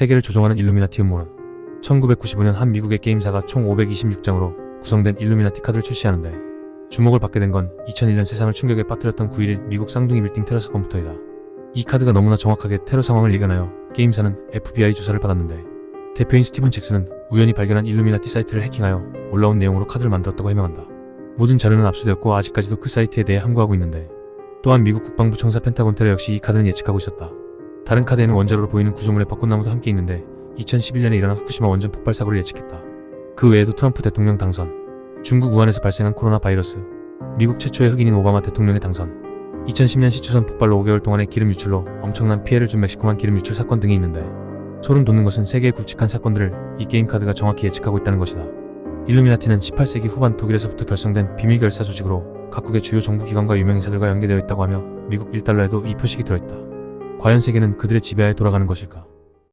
세계를 조종하는 일루미나티 음모론 1995년 한 미국의 게임사가 총 526장으로 구성된 일루미나티 카드를 출시하는데 주목을 받게 된 건 2001년 세상을 충격에 빠뜨렸던 9.11 미국 쌍둥이 빌딩 테러 사건부터이다. 이 카드가 너무나 정확하게 테러 상황을 예견하여 게임사는 FBI 조사를 받았는데 대표인 스티븐 잭슨은 우연히 발견한 일루미나티 사이트를 해킹하여 올라온 내용으로 카드를 만들었다고 해명한다. 모든 자료는 압수되었고 아직까지도 그 사이트에 대해 함구하고 있는데 또한 미국 국방부 청사 펜타곤 테러 역시 이 카드는 예측하고 있었다. 다른 카드에는 원자로로 보이는 구조물의 벚꽃나무도 함께 있는데 2011년에 일어난 후쿠시마 원전 폭발 사고를 예측했다. 그 외에도 트럼프 대통령 당선, 중국 우한에서 발생한 코로나 바이러스, 미국 최초의 흑인인 오바마 대통령의 당선, 2010년 시추선 폭발로 5개월 동안의 기름 유출로 엄청난 피해를 준 멕시코만 기름 유출 사건 등이 있는데 소름 돋는 것은 세계의 굵직한 사건들을 이 게임 카드가 정확히 예측하고 있다는 것이다. 일루미나티는 18세기 후반 독일에서부터 결성된 비밀 결사 조직으로 각국의 주요 정부 기관과 유명 인사들과 연계되어 있다고 하며 미국 1달러에도 이 표식이 들어있다. 과연 세계는 그들의 지배하에 돌아가는 것일까?